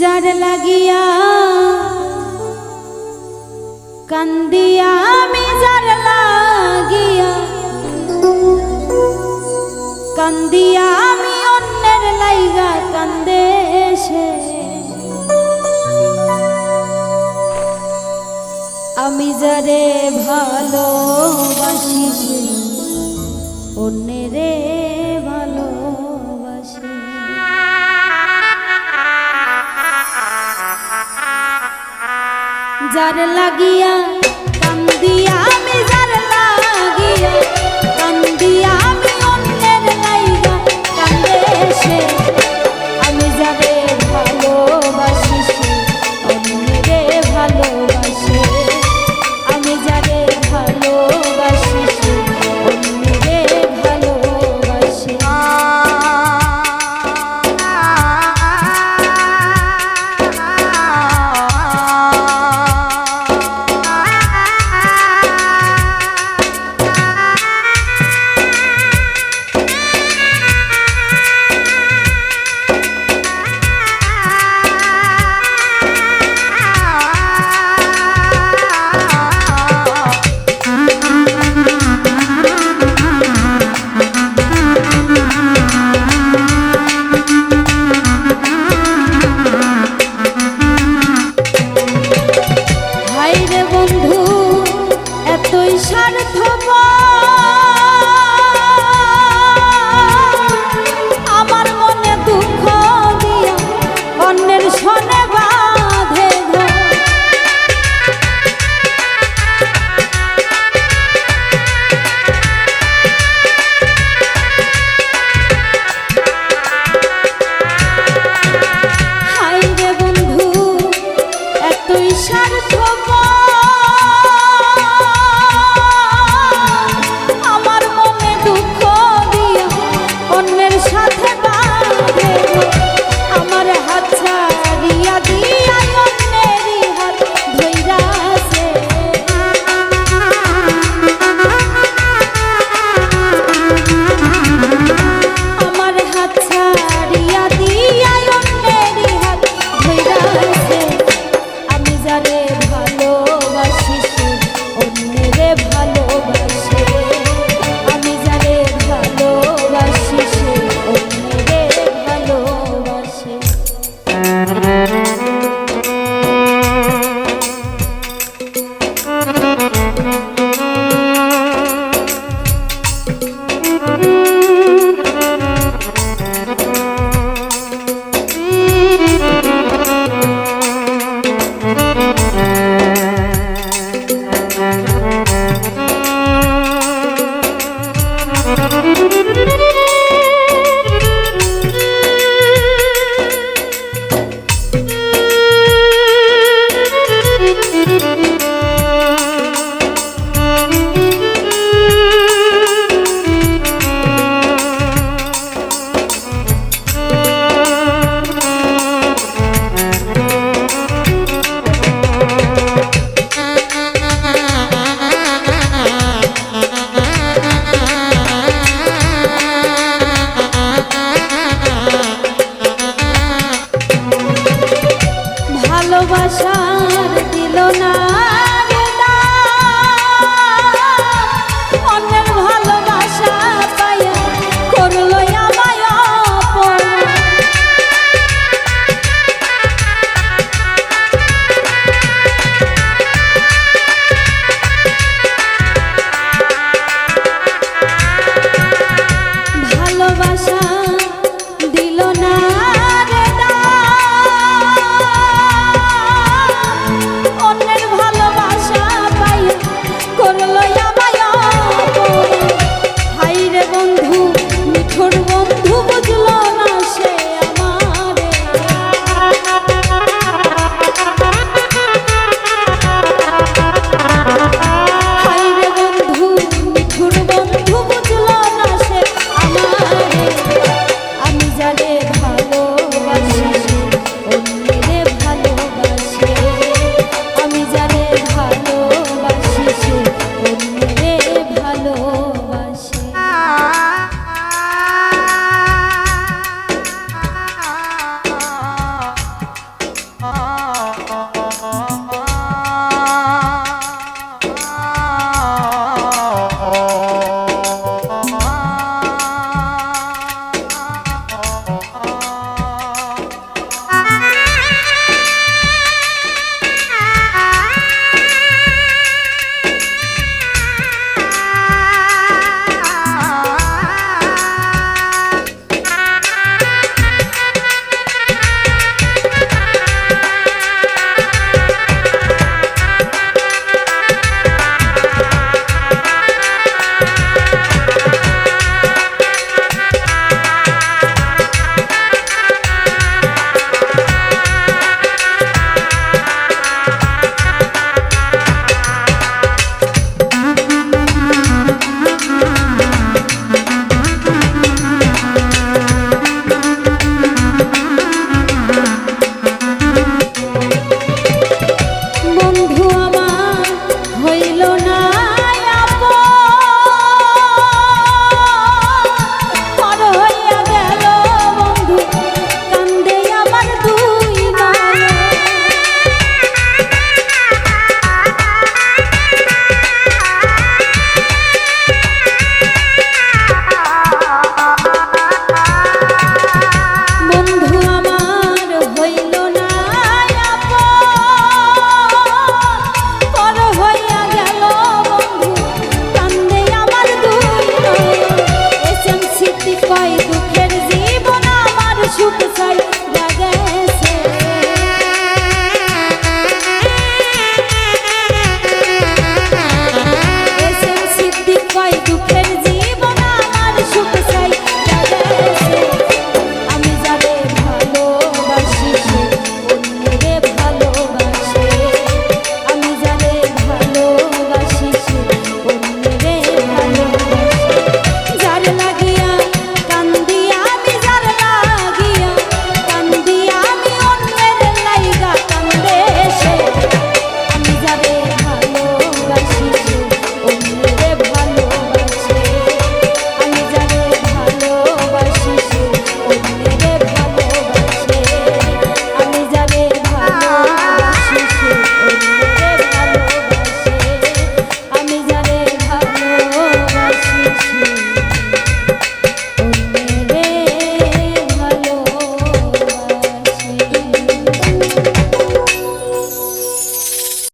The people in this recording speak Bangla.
যার লাগিয়া, কান্দিয়া, আমি যার লাগিয়া, কান্দিয়া, আমি অন্যের লাইগা কান্দে সে। আমি যারে ভালোবাসি, অন্যেরে যার লাগিয়া কান্দিয়া আমি